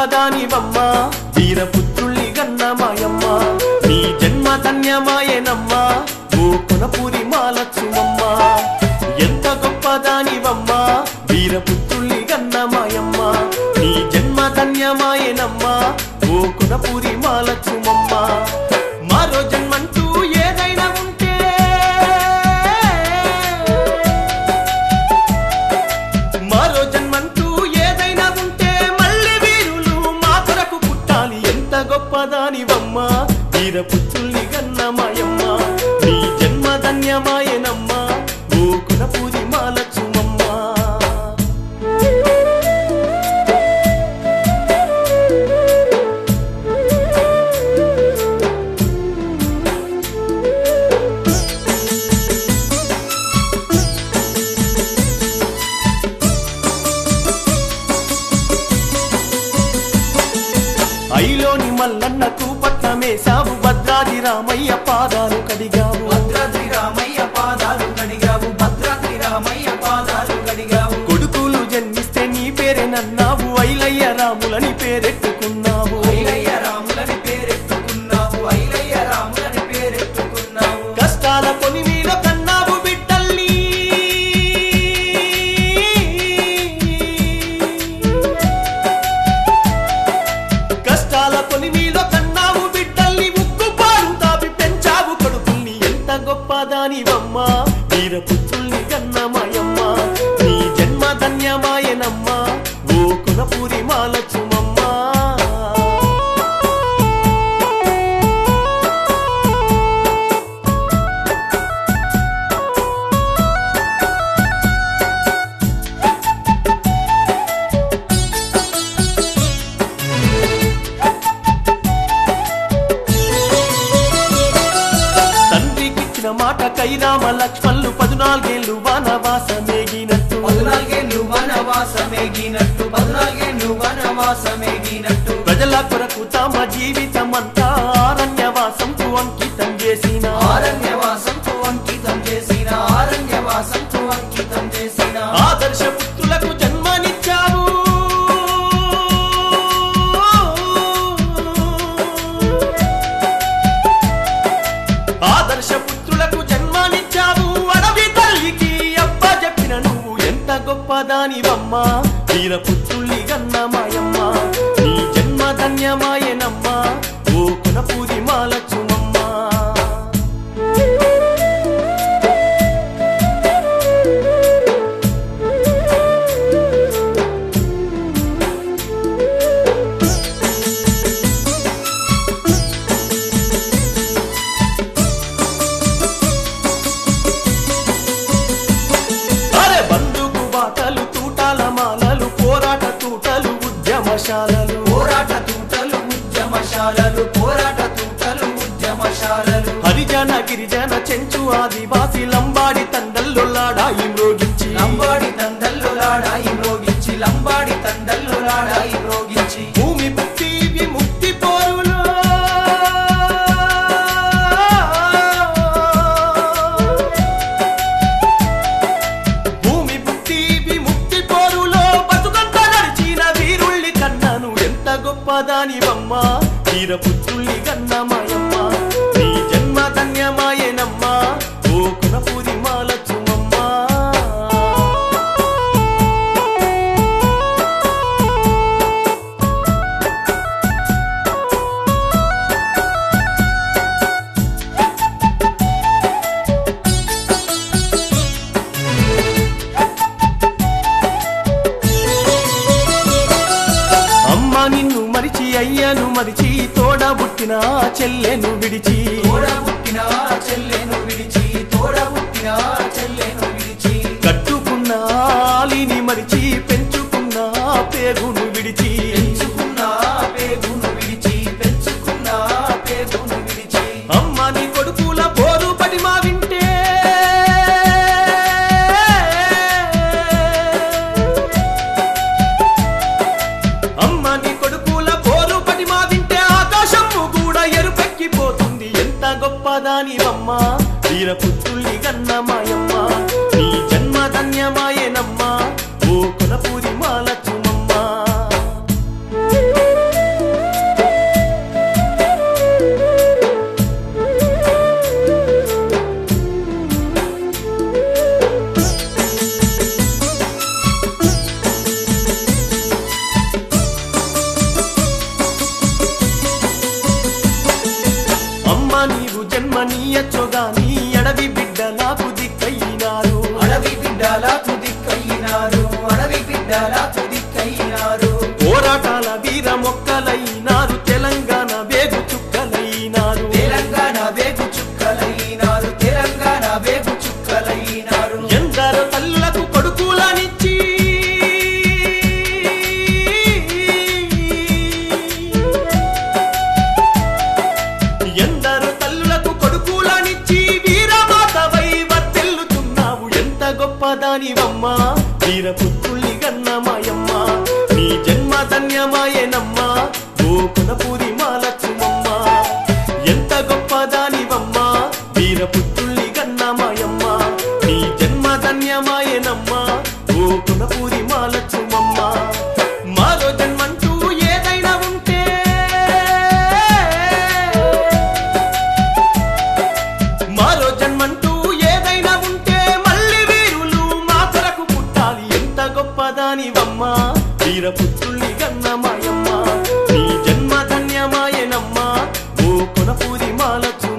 గొప్పదానివమ్మ వీరపుత్రుల్ని గన్న మాయమ్మ. నీ జన్మ ధన్యమాయనమ్మ. ఓ కొనపూరి మాలక్ష్మమ్మ ఎంత గొప్పదానివమ్మ వీరపుత్రుల్ని గన్న మాయమ్మ. నీ జన్మ ధన్యమాయనమ్మ. ఓ కొనపూరి మాలక్ష్మమ్మ ఎంత వీర వీరపుత్రుల్ని గన్నమాయమ్మ. నీ జన్మ ధన్యమాయనమ్మ ఓ పూజ ఐలోని మల్లన్నకు పట్నమేశావు భద్రాది రామయ్య పాదాలు కడిగావు. భద్రాద్రి రామయ్య పాదాలు కడిగావు. భద్రాద్రి రామయ్య పాదాలు కడిగావు. కొడుకులు జన్మిస్తే నీ పేరే నన్నావు. ఐలయ్య రాములని పేరెట్టుకున్నావు గొప్పదానివమ్మ వీరపుత్రుల్ని కన్నమాయమ్మ నీ జన్మ ధన్యమాయనమ్మ ఓ కులపూరి మాలచుమమ్మ తండ్రికిచ్చిన మాట కైరామ లక్ష్మణులు పద్నాలుగేళ్ళు వనవాసమేగినట్టు. పద్నాలుగేళ్ళు వనవాసమేగినట్టు పద్నాలుగేళ్ళు వనవాసమేగినట్టు. ప్రజల కొరకు తమ జీవితమంతా గొప్పదానివమ్మ వీరపుత్రుల్ని గన్నమాయమ్మ నీ జన్మ ధన్యమాయనమ్మ ఓ కులపూరి మాల ఉద్యమశాలలు. పోరాట తూటలు ఉద్యమశాలలు పోరాట తూటలు ఉద్యమశాలలు. హరిజన గిరిజన చెంచు ఆదివాసి లంబాడి తండల్లో గొప్పదానివమ్మ వీరపుత్రుల్ని కన్నమాయమ్మ అయ్యను మరిచి తోడబుట్టిన చెల్లెను విడిచి. తోడ పుట్టిన చెల్లెను విడిచి తోడ పుట్టిన చెల్లెను విడిచి. కట్టుకున్న ఆలిని మరిచి పెంచుకున్న పేగును విడిచి. గొప్పదానివమ్మ వీరపుత్రుల్ని గన్నమాయమ్మ జన్మనీయచ్చుగా నీ ఎడవి బిడ్డ నాకు దానివమ్మా వీరపుత్రుల్ని గన్నమాయమ్మ నీ జన్మ ధన్యమాయ దానివమ్మా వీరపుత్రుల్ని గన్న మాయమ్మ నీ జన్మ ధన్యమాయనమ్మా ఓ కొనపూరి మాలచు